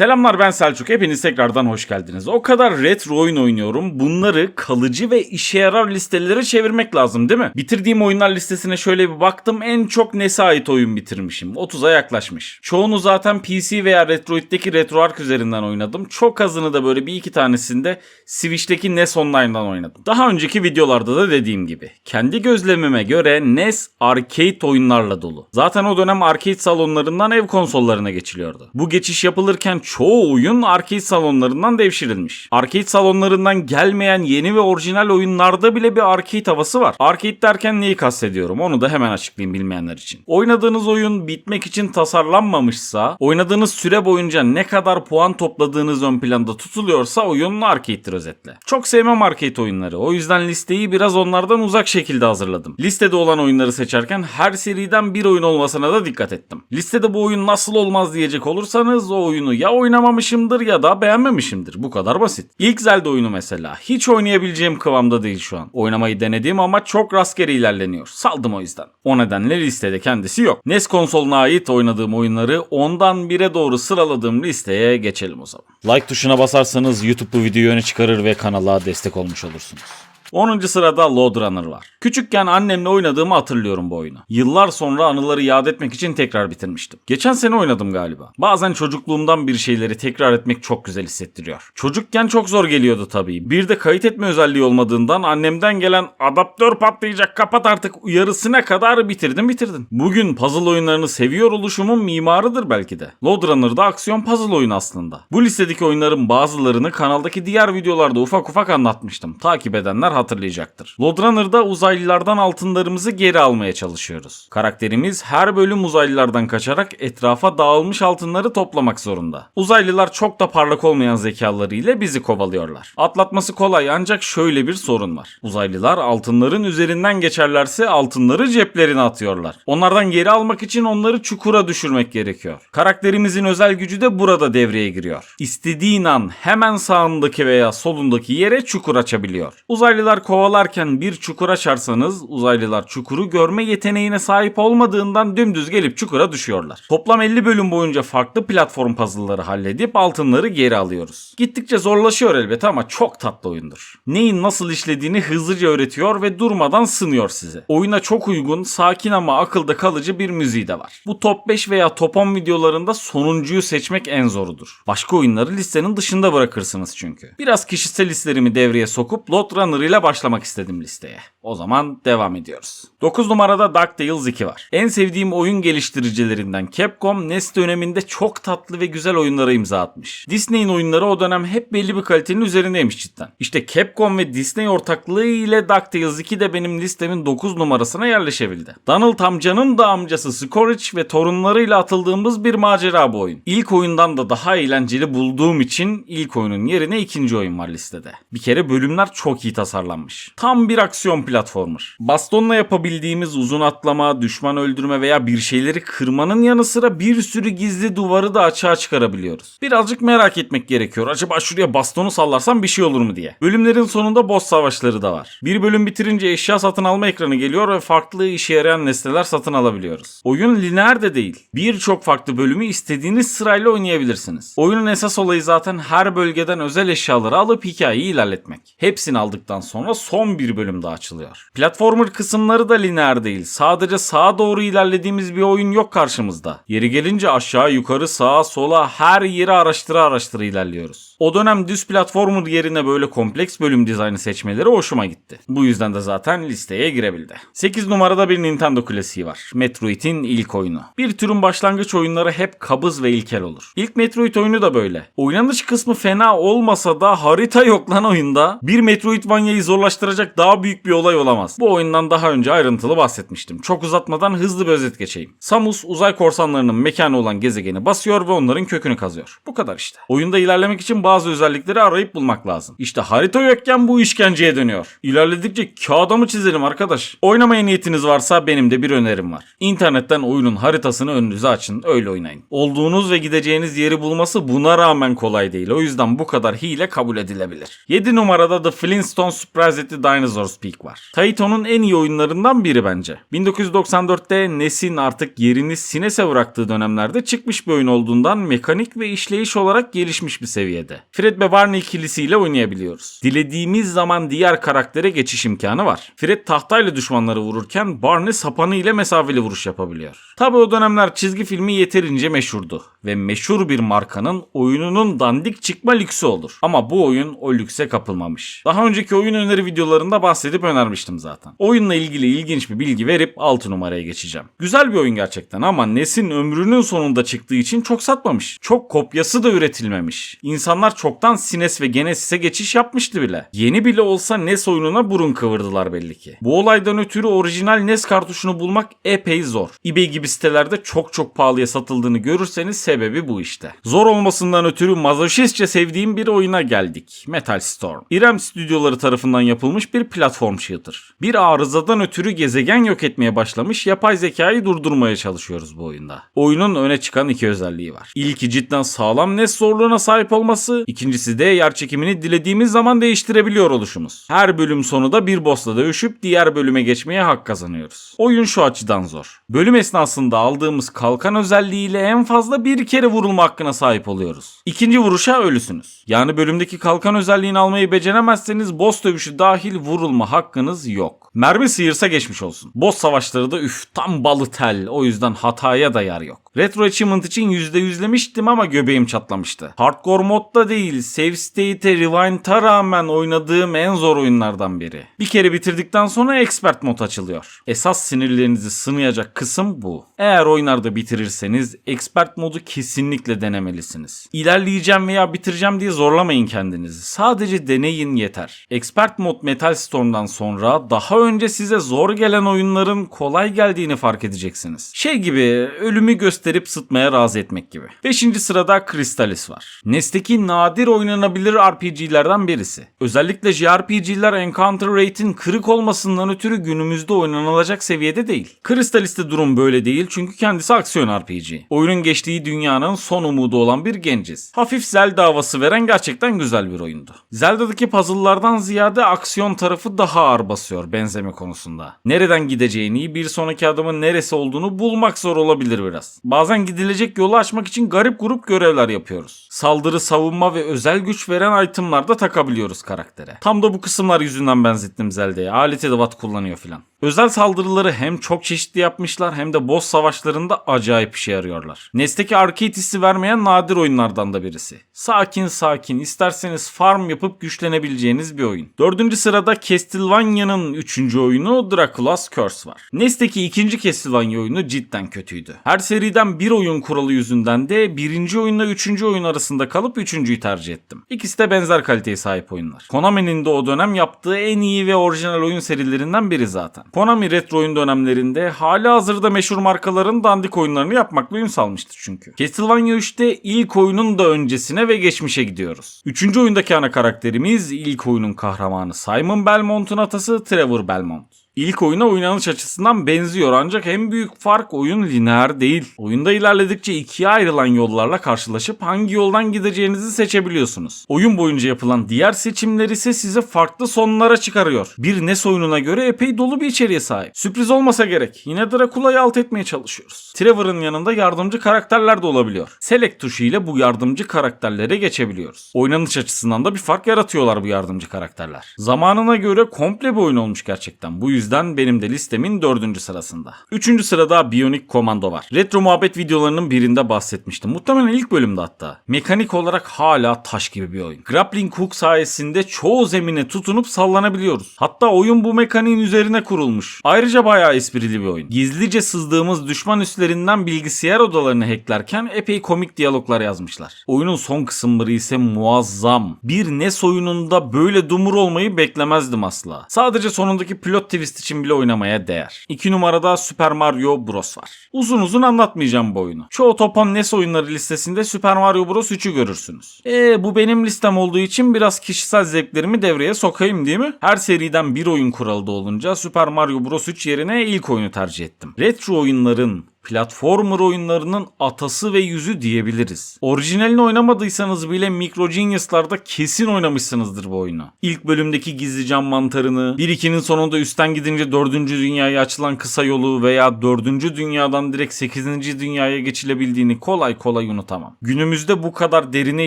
Selamlar ben Selçuk. Hepiniz tekrardan hoş geldiniz. O kadar retro oyun oynuyorum. Bunları kalıcı ve işe yarar listelere çevirmek lazım değil mi? Bitirdiğim oyunlar listesine şöyle bir baktım. En çok nese ait oyun bitirmişim. 30'a yaklaşmış. Çoğunu zaten PC veya Retroid'deki RetroArch üzerinden oynadım. Çok azını da böyle bir iki tanesinde Switch'teki NES Online'dan oynadım. Daha önceki videolarda da dediğim gibi. Kendi gözlemime göre NES arcade oyunlarla dolu. Zaten o dönem arcade salonlarından ev konsollarına geçiliyordu. Bu geçiş yapılırken çoğu oyun arcade salonlarından devşirilmiş. Arcade salonlarından gelmeyen yeni ve orijinal oyunlarda bile bir arcade havası var. Arcade derken neyi kastediyorum onu da hemen açıklayayım bilmeyenler için. Oynadığınız oyun bitmek için tasarlanmamışsa, oynadığınız süre boyunca ne kadar puan topladığınız ön planda tutuluyorsa oyun arcade'dir özetle. Çok sevmem arcade oyunları. O yüzden listeyi biraz onlardan uzak şekilde hazırladım. Listede olan oyunları seçerken her seriden bir oyun olmasına da dikkat ettim. Listede bu oyun nasıl olmaz diyecek olursanız o oyunu ya oynamamışımdır ya da beğenmemişimdir. Bu kadar basit. İlk Zelda oyunu mesela. Hiç oynayabileceğim kıvamda değil şu an. Oynamayı denediğim ama çok rastgele ilerleniyor. Saldım o yüzden. O nedenle listede kendisi yok. NES konsoluna ait oynadığım oyunları ondan 1'e doğru sıraladığım listeye geçelim o zaman. Like tuşuna basarsanız YouTube bu videoyu öne çıkarır ve kanala destek olmuş olursunuz. 10. sırada Load Runner var. Küçükken annemle oynadığımı hatırlıyorum bu oyunu. Yıllar sonra anıları yad etmek için tekrar bitirmiştim. Geçen sene oynadım galiba. Bazen çocukluğumdan bir şeyleri tekrar etmek çok güzel hissettiriyor. Çocukken çok zor geliyordu tabii. Bir de kayıt etme özelliği olmadığından annemden gelen adaptör patlayacak kapat artık uyarısına kadar bitirdim bitirdim. Bugün puzzle oyunlarını seviyor oluşumun mimarıdır belki de. Load Runner'da aksiyon puzzle oyunu aslında. Bu listedeki oyunların bazılarını kanaldaki diğer videolarda ufak ufak anlatmıştım. Takip edenler hatırlayacaktır. Loadrunner'da uzaylılardan altınlarımızı geri almaya çalışıyoruz. Karakterimiz her bölüm uzaylılardan kaçarak etrafa dağılmış altınları toplamak zorunda. Uzaylılar çok da parlak olmayan zekalarıyla bizi kovalıyorlar. Atlatması kolay ancak şöyle bir sorun var. Uzaylılar altınların üzerinden geçerlerse altınları ceplerine atıyorlar. Onlardan geri almak için onları çukura düşürmek gerekiyor. Karakterimizin özel gücü de burada devreye giriyor. İstediğin an hemen sağındaki veya solundaki yere çukur açabiliyor. Uzaylılar uzaylılar kovalarken bir çukur açarsanız uzaylılar çukuru görme yeteneğine sahip olmadığından dümdüz gelip çukura düşüyorlar. Toplam 50 bölüm boyunca farklı platform puzzle'ları halledip altınları geri alıyoruz. Gittikçe zorlaşıyor elbette ama çok tatlı oyundur. Neyin nasıl işlediğini hızlıca öğretiyor ve durmadan sınıyor size. Oyuna çok uygun, sakin ama akılda kalıcı bir müziği de var. Bu top 5 veya top 10 videolarında sonuncuyu seçmek en zorudur. Başka oyunları listenin dışında bırakırsınız çünkü. Biraz kişisel hislerimi devreye sokup Load Runner ile başlamak istedim listeye. O zaman devam ediyoruz. 9 numarada DuckTales 2 var. En sevdiğim oyun geliştiricilerinden Capcom NES döneminde çok tatlı ve güzel oyunlara imza atmış. Disney'in oyunları o dönem hep belli bir kalitenin üzerindeymiş cidden. İşte Capcom ve Disney ortaklığı ile DuckTales 2 de benim listemin 9 numarasına yerleşebildi. Donald amcanın da amcası Scourge ve torunlarıyla atıldığımız bir macera bu oyun. İlk oyundan da daha eğlenceli bulduğum için ilk oyunun yerine ikinci oyun var listede. Bir kere bölümler çok iyi tasarlanmış. Tam bir aksiyon platformer. Bastonla yapabildiğimiz uzun atlama, düşman öldürme veya bir şeyleri kırmanın yanı sıra bir sürü gizli duvarı da açığa çıkarabiliyoruz. Birazcık merak etmek gerekiyor. Acaba şuraya bastonu sallarsam bir şey olur mu diye. Bölümlerin sonunda boss savaşları da var. Bir bölüm bitirince eşya satın alma ekranı geliyor ve farklı işe yarayan nesneler satın alabiliyoruz. Oyun lineer de değil. Birçok farklı bölümü istediğiniz sırayla oynayabilirsiniz. Oyunun esas olayı zaten her bölgeden özel eşyaları alıp hikayeyi ilerletmek. Hepsini aldıktan sonra son bir bölüm daha açılıyor. Platformer kısımları da lineer değil. Sadece sağa doğru ilerlediğimiz bir oyun yok karşımızda. Yeri gelince aşağı yukarı sağa sola her yeri araştıra araştıra ilerliyoruz. O dönem düz platformer yerine böyle kompleks bölüm dizaynı seçmeleri hoşuma gitti. Bu yüzden de zaten listeye girebildi. 8 numarada bir Nintendo klasiği var. Metroid'in ilk oyunu. Bir türün başlangıç oyunları hep kabız ve ilkel olur. İlk Metroid oyunu da böyle. Oynanış kısmı fena olmasa da harita yok lan oyunda. Bir Metroidvania'yı zorlaştıracak daha büyük bir olay olamaz. Bu oyundan daha önce ayrıntılı bahsetmiştim. Çok uzatmadan hızlı bir özet geçeyim. Samus uzay korsanlarının mekanı olan gezegeni basıyor ve onların kökünü kazıyor. Bu kadar işte. Oyunda ilerlemek için bazı özellikleri arayıp bulmak lazım. İşte harita yokken bu işkenceye dönüyor. İlerledikçe kağıda mı çizelim arkadaş? Oynamaya niyetiniz varsa benim de bir önerim var. İnternetten oyunun haritasını önünüze açın öyle oynayın. Olduğunuz ve gideceğiniz yeri bulması buna rağmen kolay değil. O yüzden bu kadar hile kabul edilebilir. 7 numarada The Flintstones Surprise at the Dinosaurs Peak var. Taito'nun en iyi oyunlarından biri bence. 1994'te NES'in artık yerini SNES'e bıraktığı dönemlerde çıkmış bir oyun olduğundan mekanik ve işleyiş olarak gelişmiş bir seviyede. Fred ve Barney ikilisiyle oynayabiliyoruz. Dilediğimiz zaman diğer karaktere geçiş imkanı var. Fred tahtayla düşmanları vururken Barney sapanı ile mesafeli vuruş yapabiliyor. Tabi o dönemler çizgi filmi yeterince meşhurdu ve meşhur bir markanın oyununun dandik çıkma lüksü olur. Ama bu oyun o lükse kapılmamış. Daha önceki oyun öneri videolarında bahsedip önermiştim zaten. Oyunla ilgili ilginç bir bilgi verip 6 numaraya geçeceğim. Güzel bir oyun gerçekten ama NES'in ömrünün sonunda çıktığı için çok satmamış. Çok kopyası da üretilmemiş. İnsanlar çoktan SNES ve Genesis'e geçiş yapmıştı bile. Yeni bile olsa NES oyununa burun kıvırdılar belli ki. Bu olaydan ötürü orijinal NES kartuşunu bulmak epey zor. eBay gibi sitelerde çok çok pahalıya satıldığını görürseniz sebebi bu işte. Zor olmasından ötürü mazoşistçe sevdiğim bir oyuna geldik. Metal Storm. İrem stüdyoları tarafından yapılmış bir platform shooter. Bir arızadan ötürü gezegen yok etmeye başlamış yapay zekayı durdurmaya çalışıyoruz bu oyunda. Oyunun öne çıkan iki özelliği var. İlki cidden sağlam NES zorluğuna sahip olması, ikincisi de yer çekimini dilediğimiz zaman değiştirebiliyor oluşumuz. Her bölüm sonu da bir bossla dövüşüp diğer bölüme geçmeye hak kazanıyoruz. Oyun şu açıdan zor. Bölüm esnasında aldığımız kalkan özelliğiyle en fazla bir kere vurulma hakkına sahip oluyoruz. İkinci vuruşa ölüsünüz. Yani bölümdeki kalkan özelliğini almayı beceremezseniz boss dövüşü dahil vurulma hakkınız yok. Mermi sıyırsa geçmiş olsun. Boss savaşları da üf tam balı tel o yüzden hataya da yer yok. Retro Achievement için %100'lemiştim ama göbeğim çatlamıştı. Hardcore modda değil, save state'e, rewind'a rağmen oynadığım en zor oyunlardan biri. Bir kere bitirdikten sonra expert mod açılıyor. Esas sinirlerinizi sınayacak kısım bu. Eğer oyunlarda bitirirseniz expert modu kesinlikle denemelisiniz. İlerleyeceğim veya bitireceğim diye zorlamayın kendinizi. Sadece deneyin yeter. Expert mod Metal Storm'dan sonra daha önce size zor gelen oyunların kolay geldiğini fark edeceksiniz. Şey gibi ölümü gösterip sıtmaya razı etmek gibi. 5. sırada Crystalis var. NES'teki nadir oynanabilir RPG'lerden birisi. Özellikle JRPG'ler encounter rate'in kırık olmasından ötürü günümüzde oynanılacak seviyede değil. Crystalis'te durum böyle değil çünkü kendisi aksiyon RPG. Oyunun geçtiği dünyanın son umudu olan bir genciz. Hafif Zelda havası veren gerçekten güzel bir oyundu. Zelda'daki puzzle'lardan ziyade aksiyon tarafı daha ağır basıyor benzeme konusunda. Nereden gideceğini, bir sonraki adımın neresi olduğunu bulmak zor olabilir biraz. Bazen gidilecek yolu açmak için garip grup görevler yapıyoruz. Saldırı, savunma ve özel güç veren itemlar da takabiliyoruz karaktere. Tam da bu kısımlar yüzünden benzettim Zelda'ya. Alet edevat kullanıyor filan. Özel saldırıları hem çok çeşitli yapmışlar hem de boss savaşlarında acayip işe yarıyorlar. NES'teki arcade hissi vermeyen nadir oyunlardan da birisi. Sakin sakin isterseniz farm yapıp güçlenebileceğiniz bir oyun. Dördüncü sırada Castlevania'nın üçüncü oyunu Dracula's Curse var. NES'teki ikinci Castlevania oyunu cidden kötüydü. Her seriden bir oyun kuralı yüzünden de birinci oyunla üçüncü oyun arasında kalıp üçüncüyü tercih ettim. İkisi de benzer kaliteye sahip oyunlar. Konami'nin de o dönem yaptığı en iyi ve orijinal oyun serilerinden biri zaten. Konami retro oyun dönemlerinde hali hazırda meşhur markaların dandik oyunlarını yapmakla ün salmıştı çünkü. Castlevania 3'te ilk oyunun da öncesine ve geçmişe gidiyoruz. Üçüncü oyundaki ana karakterimiz ilk oyunun kahramanı Simon Belmont'un atası Trevor Belmont. İlk oyuna oynanış açısından benziyor ancak en büyük fark oyun lineer değil. Oyunda ilerledikçe ikiye ayrılan yollarla karşılaşıp hangi yoldan gideceğinizi seçebiliyorsunuz. Oyun boyunca yapılan diğer seçimler ise sizi farklı sonlara çıkarıyor. Bir NES oyununa göre epey dolu bir içeriğe sahip. Sürpriz olmasa gerek. Yine Drakula'yı alt etmeye çalışıyoruz. Trevor'ın yanında yardımcı karakterler de olabiliyor. Select tuşu ile bu yardımcı karakterlere geçebiliyoruz. Oynanış açısından da bir fark yaratıyorlar bu yardımcı karakterler. Zamanına göre komple bir oyun olmuş gerçekten. Bu yüzden benim de listemin dördüncü sırasında. Üçüncü sırada Bionic Commando var. Retro muhabbet videolarının birinde bahsetmiştim. Muhtemelen ilk bölümde hatta. Mekanik olarak hala taş gibi bir oyun. Grappling hook sayesinde çoğu zemine tutunup sallanabiliyoruz. Hatta oyun bu mekaniğin üzerine kurulmuş. Ayrıca bayağı esprili bir oyun. Gizlice sızdığımız düşman üslerinden bilgisayar odalarını hacklerken epey komik diyaloglar yazmışlar. Oyunun son kısımları ise muazzam. Bir NES oyununda böyle dumur olmayı beklemezdim asla. Sadece sonundaki pilot twist için bile oynamaya değer. 2 numarada Super Mario Bros var. Uzun uzun anlatmayacağım bu oyunu. Çoğu topan NES oyunları listesinde Super Mario Bros 3'ü görürsünüz. Eee bu benim listem olduğu için biraz kişisel zevklerimi devreye sokayım değil mi? Her seriden bir oyun kuralı da olunca Super Mario Bros 3 yerine ilk oyunu tercih ettim. Retro oyunların Platformer oyunlarının atası ve yüzü diyebiliriz. Orijinalini oynamadıysanız bile Micro Genius'larda kesin oynamışsınızdır bu oyunu. İlk bölümdeki gizli cam mantarını, 1-2'nin sonunda üstten gidince 4. dünyaya açılan kısa yolu veya 4. dünyadan direkt 8. dünyaya geçilebildiğini kolay kolay unutamam. Günümüzde bu kadar derine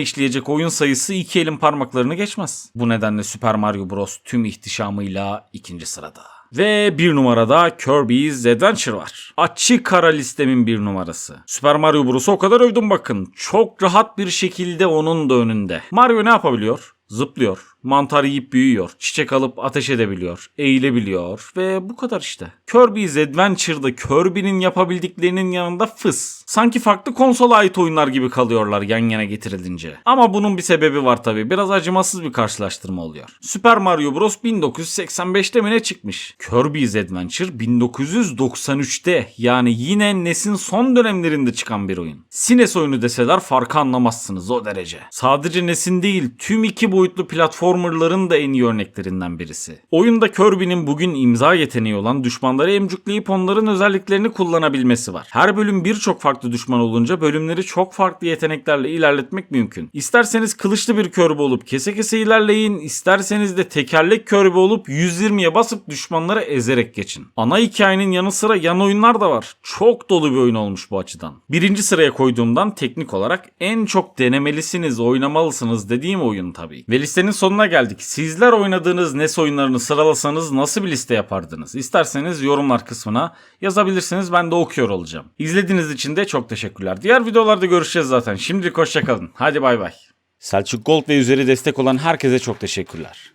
işleyecek oyun sayısı iki elin parmaklarını geçmez. Bu nedenle Super Mario Bros. tüm ihtişamıyla ikinci sırada. Ve bir numarada Kirby's Adventure var. Açık kara listemin bir numarası. Super Mario Bros'u o kadar övdüm bakın. Çok rahat bir şekilde onun da önünde. Mario ne yapabiliyor? Zıplıyor, mantar yiyip büyüyor, çiçek alıp ateş edebiliyor, eğilebiliyor ve bu kadar işte. Kirby's Adventure'da Kirby'nin yapabildiklerinin yanında fıs. Sanki farklı konsola ait oyunlar gibi kalıyorlar yan yana getirilince. Ama bunun bir sebebi var tabi. Biraz acımasız bir karşılaştırma oluyor. Super Mario Bros 1985'te mi ne çıkmış? Kirby's Adventure 1993'te yani yine NES'in son dönemlerinde çıkan bir oyun. SNES oyunu deseler farkı anlamazsınız o derece. Sadece NES'in değil tüm iki boyutlu platformerların da en iyi örneklerinden birisi. Oyunda Kirby'nin bugün imza yeteneği olan düşmanları emcükleyip onların özelliklerini kullanabilmesi var. Her bölüm birçok farklı düşman olunca bölümleri çok farklı yeteneklerle ilerletmek mümkün. İsterseniz kılıçlı bir Kirby olup kese kese ilerleyin, isterseniz de tekerlek Kirby olup 120'ye basıp düşmanları ezerek geçin. Ana hikayenin yanı sıra yan oyunlar da var. Çok dolu bir oyun olmuş bu açıdan. Birinci sıraya koyduğumdan teknik olarak en çok denemelisiniz, oynamalısınız dediğim oyun tabii. Ve listenin sonuna geldik. Sizler oynadığınız NES oyunlarını sıralasanız nasıl bir liste yapardınız? İsterseniz yorumlar kısmına yazabilirsiniz ben de okuyor olacağım. İzlediğiniz için de çok teşekkürler. Diğer videolarda görüşeceğiz zaten. Şimdilik hoşçakalın. Hadi bay bay. Selçuk Gold ve üzeri destek olan herkese çok teşekkürler.